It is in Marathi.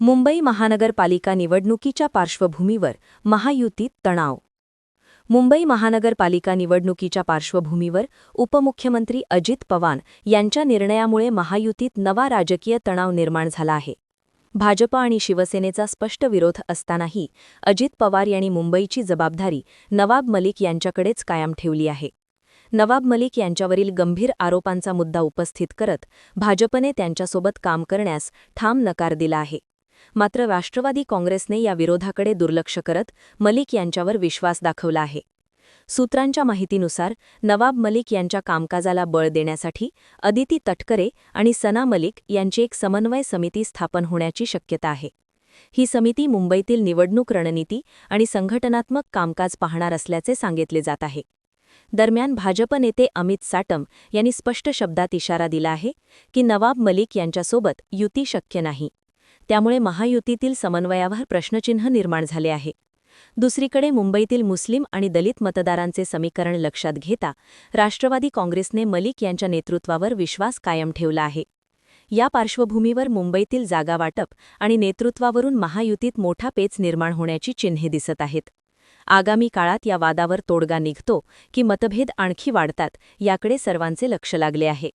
मुंबई महानगरपालिका निवडणुकीच्या पार्श्वभूमीवर महायुतीत तणाव. मुंबई महानगरपालिका निवडणुकीच्या पार्श्वभूमीवर उपमुख्यमंत्री अजित पवार यांच्या निर्णयामुळे महायुतीत नवा राजकीय तणाव निर्माण झाला आहे. भाजप आणि शिवसेनेचा स्पष्ट विरोध असतानाही अजित पवार यांनी मुंबईची जबाबदारी नवाब मलिक यांच्याकडेच कायम ठेवली आहे. नवाब मलिक यांच्यावरील गंभीर आरोपांचा मुद्दा उपस्थित करत भाजपने त्यांच्यासोबत काम करण्यास ठाम नकार दिला आहे. मात्र राष्ट्रवादी काँग्रेसने या विरोधाकडे दुर्लक्ष करत मलिक यांच्यावर विश्वास दाखवला आहे. सूत्रांच्या माहितीनुसार नवाब मलिक यांच्या कामकाजाला बळ देण्यासाठी अदिती तटकरे आणि सना मलिक यांची एक समन्वय समिती स्थापन होण्याची शक्यता आहे. ही समिती मुंबईतील निवडणूक रणनीती आणि संघटनात्मक कामकाज पाहणार असल्याचे सांगितले जात आहे. दरम्यान भाजप नेते अमित साटम यांनी स्पष्ट शब्दात इशारा दिला आहे की नवाब मलिक यांच्यासोबत युती शक्य नाही. त्यामुळे महायुतीतील समन्वयावर प्रश्नचिन्ह निर्माण झाले आहे. दुसरीकडे मुंबईतील मुस्लिम आणि दलित मतदारांचे समीकरण लक्षात घेता राष्ट्रवादी काँग्रेसने मलिक यांच्या नेतृत्वावर विश्वास कायम ठेवला आहे. या पार्श्वभूमीवर मुंबईतील जागावाटप आणि नेतृत्वावरून महायुतीत मोठा पेच निर्माण होण्याची चिन्हे दिसत आहेत. आगामी काळात या वादावर तोडगा निघतो की मतभेद आणखी वाढतात याकडे सर्वांचे लक्ष लागले आहे.